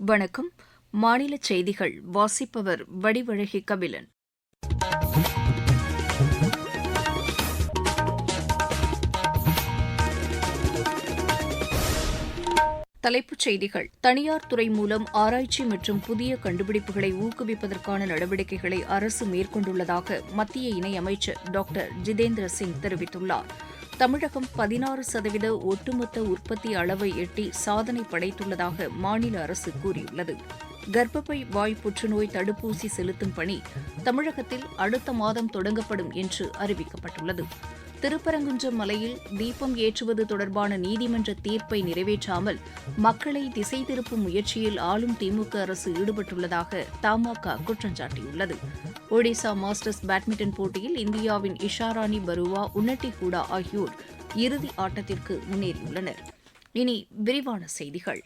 வணக்கம். மாநில செய்திகள். வாசிப்பவர் வடிவழகி கபிலன். தலைப்புச் செய்திகள். தனியார் துறை மூலம் ஆராய்ச்சி மற்றும் புதிய கண்டுபிடிப்புகளை ஊக்குவிப்பதற்கான நடவடிக்கைகளை அரசு மேற்கொண்டுள்ளதாக மத்திய இணையமைச்சர் டாக்டர் ஜிதேந்திர சிங் தெரிவித்துள்ளார். தமிழகம் பதினாறு சதவீத ஒட்டுமொத்த உற்பத்தி அளவை எட்டி சாதனை படைத்துள்ளதாக மாநில அரசு கூறியுள்ளது. கர்ப்பப்பை வாய் புற்றுநோய் தடுப்பூசி செலுத்தும் பணி தமிழகத்தில் அடுத்த மாதம் தொடங்கப்படும் என்று அறிவிக்கப்பட்டுள்ளது. திருப்பரங்குன்றம் மலையில் தீபம் ஏற்றுவது தொடர்பான நீதிமன்ற தீர்ப்பை நிறைவேற்றாமல் மக்களை திசை திருப்பும் முயற்சியில் ஆளும் திமுக அரசு ஈடுபட்டுள்ளதாக தமாக குற்றம் சாட்டியுள்ளது. ஒடிசா மாஸ்டர்ஸ் பேட்மிண்டன் போட்டியில் இந்தியாவின் இஷாராணி பருவா உன்னட்டி ஹூடா ஆகியோர் இறுதி ஆட்டத்திற்கு முன்னேறியுள்ளனர். இனி விரிவான செய்திகள்.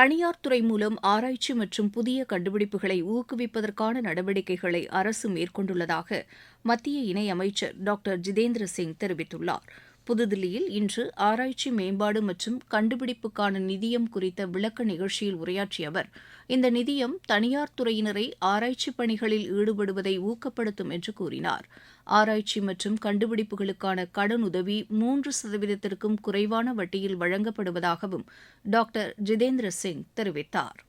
தனியார் துறை மூலம் ஆராய்ச்சி மற்றும் புதிய கண்டுபிடிப்புகளை ஊக்குவிப்பதற்கான நடவடிக்கைகளை அரசு மேற்கொண்டுள்ளதாக மத்திய இணையமைச்சர் டாக்டர் ஜிதேந்திர சிங் தெரிவித்துள்ளார். புதுதில்லியில் இன்று ஆராய்ச்சி மேம்பாடு மற்றும் கண்டுபிடிப்புக்கான நிதியம் குறித்த விளக்க நிகழ்ச்சியில் உரையாற்றிய அவர் இந்த நிதியம் தனியார் துறையினரை ஆராய்ச்சி பணிகளில் ஈடுபடுவதை ஊக்கப்படுத்தும் என்று கூறினார். ஆராய்ச்சி மற்றும் கண்டுபிடிப்புகளுக்கான கடனுதவி மூன்று சதவீதத்திற்கும் குறைவான வட்டியில் வழங்கப்படுவதாகவும் டாக்டர் ஜிதேந்திர சிங் தெரிவித்தார்.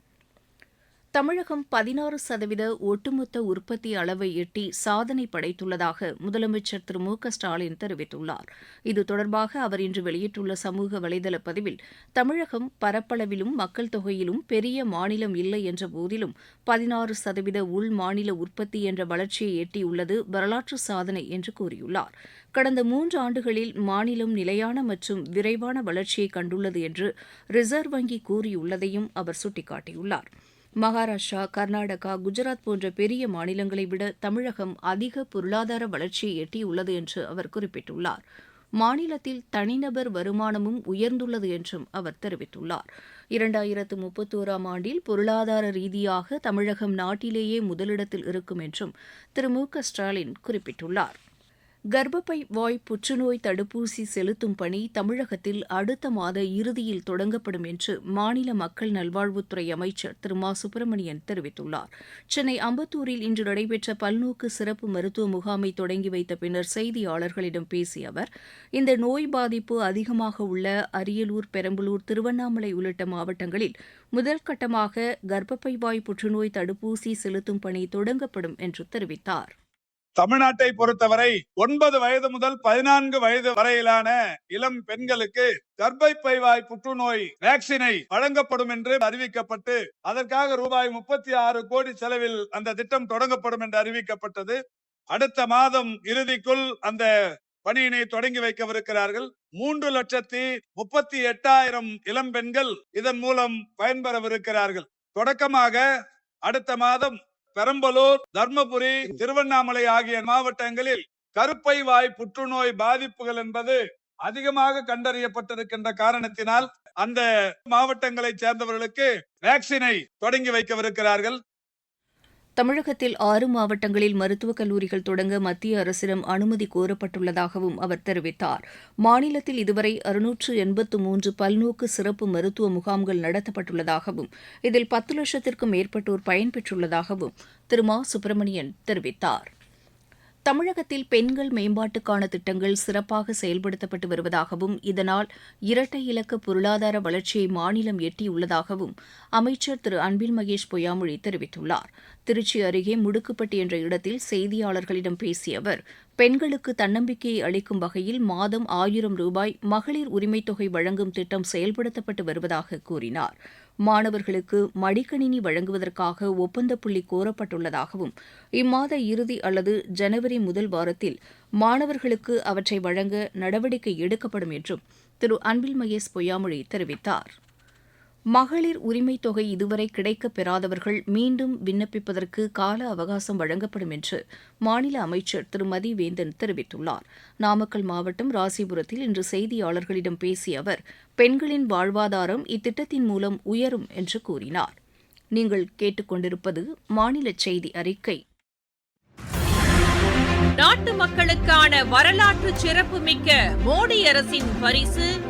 தமிழகம் பதினாறு சதவீத ஒட்டுமொத்த உற்பத்தி அளவை எட்டி சாதனை படைத்துள்ளதாக முதலமைச்சர் திரு மு க ஸ்டாலின் தெரிவித்துள்ளார். இது தொடர்பாக அவர் இன்று வெளியிட்டுள்ள சமூக வலைதள பதிவில் தமிழகம் பரப்பளவிலும் மக்கள் தொகையிலும் பெரிய மாநிலம் இல்லை என்ற போதிலும் பதினாறு சதவீத உள் மாநில உற்பத்தி என்ற வளர்ச்சியை எட்டியுள்ளது வரலாற்று சாதனை என்று கூறியுள்ளார். கடந்த மூன்று ஆண்டுகளில் மாநிலம் நிலையான மற்றும் விரைவான வளர்ச்சியை கண்டுள்ளது என்று ரிசர்வ் வங்கி கூறியுள்ளதையும் அவர் சுட்டிக்காட்டியுள்ளார். மகாராஷ்டிரா கர்நாடகா குஜராத் போன்ற பெரிய மாநிலங்களை விட தமிழகம் அதிக பொருளாதார வளர்ச்சியை எட்டியுள்ளது என்று அவர் குறிப்பிட்டுள்ளார். மாநிலத்தில் தனிநபர் வருமானமும் உயர்ந்துள்ளது என்றும் அவர் தெரிவித்துள்ளார். இரண்டாயிரத்து முப்பத்தோராம் ஆண்டில் பொருளாதார ரீதியாக தமிழகம் நாட்டிலேயே முதலிடத்தில் இருக்கும் என்றும் திரு மு க ஸ்டாலின் குறிப்பிட்டுள்ளார். கர்ப்பப்பை வாய் புற்றுநோய் தடுப்பூசி செலுத்தும் பணி தமிழகத்தில் அடுத்த மாத இறுதியில் தொடங்கப்படும் என்று மாநில மக்கள் நல்வாழ்வுத்துறை அமைச்சர் திரு மா. சுப்பிரமணியன் தெரிவித்துள்ளார். சென்னை அம்பத்தூரில் இன்று நடைபெற்ற பல்நோக்கு சிறப்பு மருத்துவ முகாமை தொடங்கி வைத்த பின்னர் செய்தியாளர்களிடம் பேசிய அவர் இந்த நோய் பாதிப்பு அதிகமாக உள்ள அரியலூர் பெரம்பலூர் திருவண்ணாமலை உள்ளிட்ட மாவட்டங்களில் முதல் கட்டமாக கர்ப்பப்பை வாய் புற்றுநோய் தடுப்பூசி செலுத்தும் பணி தொடங்கப்படும் என்று தெரிவித்தார். தமிழ்நாட்டை பொறுத்தவரை ஒன்பது வயது முதல் பதினான்கு வயது வரையிலான இளம் பெண்களுக்கு கர்ப்பை பைவாய் புற்றுநோய் வேக்சினை வழங்கப்படும் என்று அறிவிக்கப்பட்டு அதற்காக ரூபாய் முப்பத்தி ஆறு கோடி செலவில் அந்த திட்டம் தொடங்கப்படும் என்று அறிவிக்கப்பட்டது. அடுத்த மாதம் இறுதிக்குள் அந்த பணியினை தொடங்கி வைக்கவிருக்கிறார்கள். மூன்று லட்சத்தி முப்பத்தி எட்டாயிரம் இளம் பெண்கள் இதன் மூலம் பயன்பெறவிருக்கிறார்கள். தொடக்கமாக அடுத்த மாதம் பெரம்பலூர் தர்மபுரி திருவண்ணாமலை ஆகிய மாவட்டங்களில் கருப்பை வாய் புற்றுநோய் பாதிப்புகள் என்பது அதிகமாக கண்டறியப்பட்டிருக்கின்ற காரணத்தினால் அந்த மாவட்டங்களை சேர்ந்தவர்களுக்கு வேக்சினை தொடங்கி வைக்கவிருக்கிறார்கள். தமிழகத்தில் ஆறு மாவட்டங்களில் மருத்துவக் கல்லூரிகள் தொடங்க மத்திய அரசிடம் அனுமதி கோரப்பட்டுள்ளதாகவும் அவர் தெரிவித்தார். மாநிலத்தில் இதுவரை அறுநூற்று எண்பத்து மூன்று பல்நோக்கு சிறப்பு மருத்துவ முகாம்கள் நடத்தப்பட்டுள்ளதாகவும் இதில் பத்து லட்சத்திற்கும் மேற்பட்டோர் பயன்பெற்றுள்ளதாகவும் திரு. மா. சுப்பிரமணியன் தெரிவித்தார். தமிழகத்தில் பெண்கள் மேம்பாட்டுக்கான திட்டங்கள் சிறப்பாக செயல்படுத்தப்பட்டு வருவதாகவும் இதனால் இரட்டை இலக்க பொருளாதார வளர்ச்சியை மாநிலம் எட்டியுள்ளதாகவும் அமைச்சர் திரு அன்பில் மகேஷ் பொய்யாமொழி தெரிவித்துள்ளார். திருச்சி அருகே முடுக்குப்பட்டி என்ற இடத்தில் செய்தியாளர்களிடம் பேசிய அவர் பெண்களுக்கு தன்னம்பிக்கையை அளிக்கும் வகையில் மாதம் ஆயிரம் ரூபாய் மகளிர் உரிமைத் தொகை வழங்கும் திட்டம் செயல்படுத்தப்பட்டு வருவதாக கூறினார். மாணவர்களுக்கு மடிக்கணினி வழங்குவதற்காக ஒப்பந்த புள்ளி கோரப்பட்டுள்ளதாகவும் இம்மாத இறுதி அல்லது ஜனவரி முதல் வாரத்தில் மாணவர்களுக்கு அவற்றை வழங்க நடவடிக்கை எடுக்கப்படும் என்றும் திரு அன்பில் மகேஷ் பொய்யாமொழி தெரிவித்தார். மகளிர் உரிமைத் தொகை இதுவரை கிடைக்கப் பெறாதவர்கள் மீண்டும் விண்ணப்பிப்பதற்கு கால அவகாசம் வழங்கப்படும் என்று மாநில அமைச்சர் திரு மதிவேந்தன் தெரிவித்துள்ளார். நாமக்கல் மாவட்டம் ராசிபுரத்தில் இன்று செய்தியாளர்களிடம் பேசிய அவர் பெண்களின் வாழ்வாதாரம் இத்திட்டத்தின் மூலம் உயரும் என்று கூறினார். நீங்கள் கேட்டுக்கொண்டிருப்பது மாநில செய்தி அறிக்கை. நாட்டு மக்களுக்கான வரலாற்று சிறப்புமிக்க மோடி அரசின் பரிசு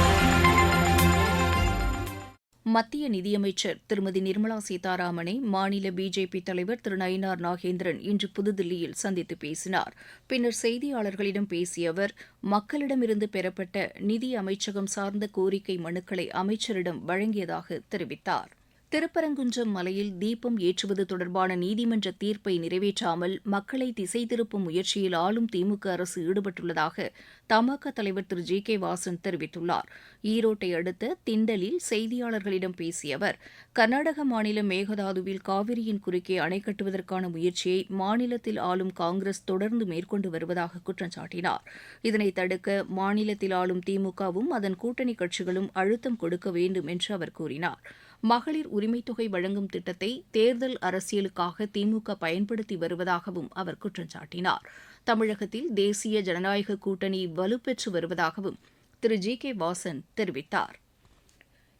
மத்திய நிதியமைச்சர் திருமதி நிர்மலா சீதாராமனை மாநில பிஜேபி தலைவர் திரு நயினார் நாகேந்திரன் இன்று புதுதில்லியில் சந்தித்து பேசினார். பின்னர் செய்தியாளர்களிடம் பேசிய அவர் மக்களிடமிருந்து பெறப்பட்ட நிதி அமைச்சகம் சார்ந்த கோரிக்கை மனுக்களை அமைச்சரிடம் வழங்கியதாக தெரிவித்தார். திருப்பரங்குன்றம் மலையில் தீபம் ஏற்றுவது தொடர்பான நீதிமன்ற தீர்ப்பை நிறைவேற்றாமல் மக்களை திசை திருப்பும் முயற்சியில் ஆளும் திமுக அரசு ஈடுபட்டுள்ளதாக தமாக தலைவர் திரு ஜி கே வாசன் தெரிவித்துள்ளார். ஈரோட்டை அடுத்த திண்டலில் செய்தியாளர்களிடம் பேசிய அவர் கர்நாடக மாநிலம் மேகதாதுவில் காவிரியின் குறுக்கே அணை கட்டுவதற்கான முயற்சியை மாநிலத்தில் ஆளும் காங்கிரஸ் தொடர்ந்து மேற்கொண்டு வருவதாக குற்றம் சாட்டினார். இதனை தடுக்க மாநிலத்தில் ஆளும் திமுகவும் அதன் கூட்டணி கட்சிகளும் அழுத்தம் கொடுக்க வேண்டும் என்று அவர் கூறினார். மகளிர் உரிமைத்தொகை வழங்கும் திட்டத்தை தேர்தல் அரசியலுக்காக திமுக பயன்படுத்தி வருவதாகவும் அவர் குற்றம் சாட்டினார். தமிழகத்தில் தேசிய ஜனநாயக கூட்டணி வலுப்பெற்று வருவதாகவும் திரு ஜி கே வாசன் தெரிவித்தார்.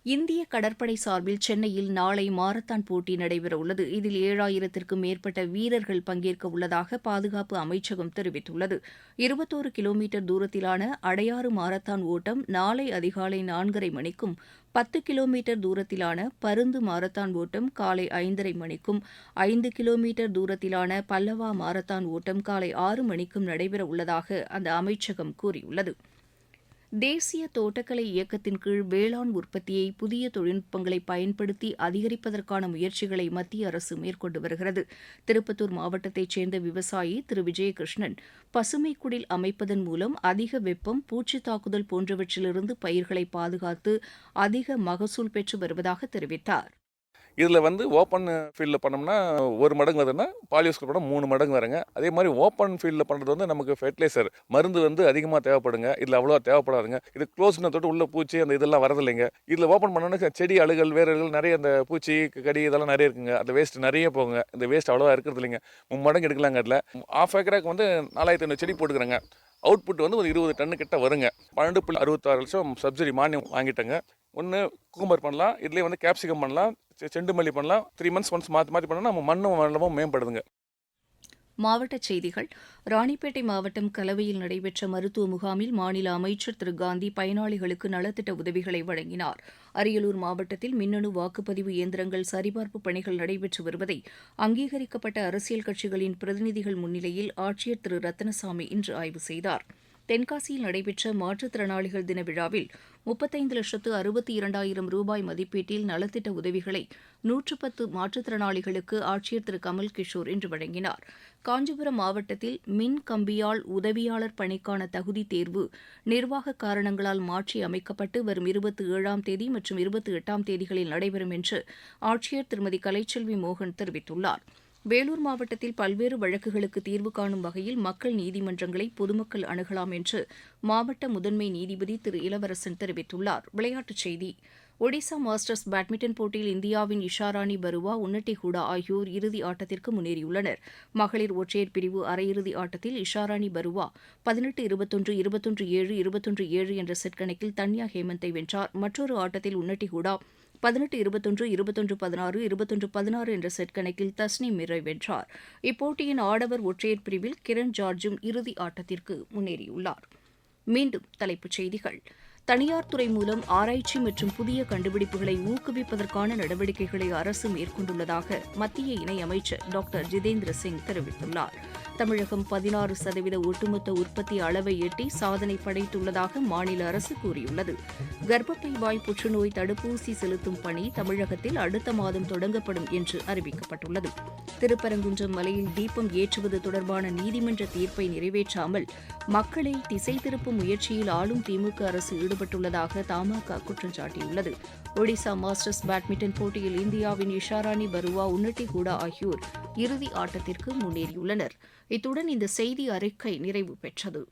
இந்திய கடற்படை சார்பில் சென்னையில் நாளை மாரத்தான் போட்டி நடைபெறவுள்ளது இதில் ஏழாயிரத்திற்கும் மேற்பட்ட வீரர்கள் பங்கேற்க உள்ளதாக பாதுகாப்பு அமைச்சகம் தெரிவித்துள்ளது. இருபத்தோரு கிலோமீட்டர் தூரத்திலான அடையாறு மாரத்தான் ஓட்டம் நாளை அதிகாலை நான்கரை மணிக்கும் பத்து கிலோமீட்டர் தூரத்திலான பருந்து மாரத்தான் ஓட்டம் காலை ஐந்தரை மணிக்கும் ஐந்து கிலோமீட்டர் தூரத்திலான பல்லவா மாரத்தான் ஓட்டம் காலை ஆறு மணிக்கும் நடைபெற உள்ளதாக அந்த அமைச்சகம் கூறியுள்ளது. தேசிய தோட்டக்கலை இயக்கத்தின் கீழ் வேளாண் உற்பத்தியை புதிய தொழில்நுட்பங்களை பயன்படுத்தி அதிகரிப்பதற்கான முயற்சிகளை மத்திய அரசு மேற்கொண்டு வருகிறது. திருப்பத்தூர் மாவட்டத்தைச் சேர்ந்த விவசாயி திரு. விஜயகிருஷ்ணன் பசுமை குடில் அமைப்பதன் மூலம் அதிக வெப்பம் பூச்சி தாக்குதல் போன்றவற்றிலிருந்து பயிர்களை பாதுகாத்து அதிக மகசூல் பெற்று வருவதாக தெரிவித்தார். இதில் வந்து ஓப்பன் ஃபீல்டில் பண்ணோம்னா ஒரு மடங்கு வருதுன்னா பாலியோஸ்கர் பண்ணால் மூணு மடங்கு வருங்க. அதே மாதிரி ஓப்பன் ஃபீல்டில் பண்ணுறது வந்து நமக்கு ஃபெர்டிலைசர் மருந்து வந்து அதிகமாக தேவைப்படுங்க. இதில் அவ்வளோவா தேவைப்படாதுங்க. இது க்ளோஸ்ன தொட்டு உள்ளே பூச்சி அந்த இதெல்லாம் வரதில்லைங்க. இதில் ஓப்பன் பண்ணோன்னா செடி அழுகல் வேர்கள் நிறைய அந்த பூச்சி கடி இதெல்லாம் நிறைய இருக்குங்க. அந்த வேஸ்ட் நிறைய போகுங்க. இந்த வேஸ்ட் அவ்வளோவா இருக்கிறது இல்லைங்க மூணு மடங்கு எடுக்கலாங்க அதில். ஆஃப் ஏக்கராக்கு வந்து நாலாயிரத்தி ஐநூறு செடி போட்டுக்கிறேங்க. அவுட்புட் வந்து ஒரு இருபது டன்னு கிட்ட வருங்க. பன்னெண்டு புள்ளி அறுபத்தாறு லட்சம் சப்சிடி மானியம் வாங்கிட்டேங்க. ஒன்று குக்கும்பர் பண்ணலாம் இதுலேயே வந்து கேப்சிகம் பண்ணலாம் செண்டு மல்லி பண்ணலாம் த்ரீ மந்த்ஸ் ஒன்ஸ் மாற்றி மாற்றி பண்ணால் நம்ம மண்ணும் வளமும் மேம்படுதுங்க. மாவட்டச் செய்திகள் ராணிப்பேட்டை மாவட்டம் கலவையில் நடைபெற்ற மருத்துவ முகாமில் மாநில அமைச்சர் திரு காந்தி பயனாளிகளுக்கு நலத்திட்ட உதவிகளை வழங்கினார். அரியலூர் மாவட்டத்தில் மின்னணு வாக்குப்பதிவு இயந்திரங்கள் சரிபார்ப்பு பணிகள் நடைபெற்று வருவதை அங்கீகரிக்கப்பட்ட அரசியல் கட்சிகளின் பிரதிநிதிகள் முன்னிலையில் ஆட்சியர் திரு ரத்னசாமி இன்று ஆய்வு செய்தார். தென்காசியில் நடைபெற்ற மாற்றுத்திறனாளிகள் தின விழாவில் முப்பத்தைந்து லட்சத்து அறுபத்தி இரண்டாயிரம் ரூபாய் மதிப்பீட்டில் நலத்திட்ட உதவிகளை நூற்று பத்து மாற்றுத்திறனாளிகளுக்கு ஆட்சியர் திரு. கமல் கிஷோர் இன்று வழங்கினார். காஞ்சிபுரம் மாவட்டத்தில் மின் கம்பியால் உதவியாளர் பணிக்கான தகுதி தேர்வு நிர்வாக காரணங்களால் மாற்றி அமைக்கப்பட்டு வரும் இருபத்தி ஏழாம் தேதி மற்றும் இருபத்தி எட்டாம் தேதிகளில் நடைபெறும் என்று ஆட்சியர் திருமதி கலைச்செல்வி மோகன் தெரிவித்துள்ளார். வேலூர் மாவட்டத்தில் பல்வேறு வழக்குகளுக்கு தீர்வு காணும் வகையில் மக்கள் நீதிமன்றங்களை பொதுமக்கள் அணுகலாம் என்று மாவட்ட முதன்மை நீதிபதி திரு இளவரசன் தெரிவித்துள்ளார். விளையாட்டுச் செய்தி. ஒடிசா மாஸ்டர்ஸ் பேட்மிண்டன் போட்டியில் இந்தியாவின் இஷாராணி பருவா உன்னட்டி ஹூடா ஆகியோர் இறுதி ஆட்டத்திற்கு முன்னேறியுள்ளனர். மகளிர் ஒற்றையர் பிரிவு அரையிறுதி ஆட்டத்தில் இஷாராணி பருவா பதினெட்டு இருபத்தொன்று இருபத்தொன்று ஏழு இருபத்தொன்று ஏழு என்ற செட் கணக்கில் தன்யா ஹேமந்தை வென்றார். மற்றொரு ஆட்டத்தில் உன்னட்டி ஹூடா பதினெட்டு இருபத்தொன்று இருபத்தொன்று பதினாறு இருபத்தொன்று பதினாறு என்ற செட் கணக்கில் தஸ்னி மிரை வென்றார் இப்போட்டியின் ஆடவர் ஒற்றையர் பிரிவில் கிரண் ஜார்ஜும் இறுதி ஆட்டத்திற்கு முன்னேறியுள்ளார். மீண்டும் தலைப்புச் செய்திகள். தனியார் துறை மூலம் ஆராய்ச்சி மற்றும் புதிய கண்டுபிடிப்புகளை ஊக்குவிப்பதற்கான நடவடிக்கைகளை அரசு மேற்கொண்டுள்ளதாக மத்திய இணையமைச்சர் டாக்டர் ஜிதேந்திர சிங் தெரிவித்துள்ளார். தமிழகம் பதினாறு சதவீத ஒட்டுமொத்த உற்பத்தி அளவை எட்டி சாதனை படைத்துள்ளதாக மாநில அரசு கூறியுள்ளது. கர்ப்பப்பை வாய் புற்றுநோய் தடுப்பூசி செலுத்தும் பணி தமிழகத்தில் அடுத்த மாதம் தொடங்கப்படும் என்று அறிவிக்கப்பட்டுள்ளது. திருப்பரங்குன்றம் மலையில் தீபம் ஏற்றுவது தொடர்பான நீதிமன்ற தீர்ப்பை நிறைவேற்றாமல் மக்களை திசை திருப்பும் முயற்சியில் ஆளும் திமுக அரசு ஈடுபட்டுள்ளதாக தமாக குற்றம் சாட்டியுள்ளது. ஒடிசா மாஸ்டர்ஸ் பேட்மிண்டன் போட்டியில் இந்தியாவின் இஷாராணி பருவா உன்னட்டி கூடா ஆகியோர் இறுதி ஆட்டத்திற்கு முன்னேறியுள்ளனர். இத்துடன் இந்த செய்தி அறிக்கை நிறைவு பெற்றது.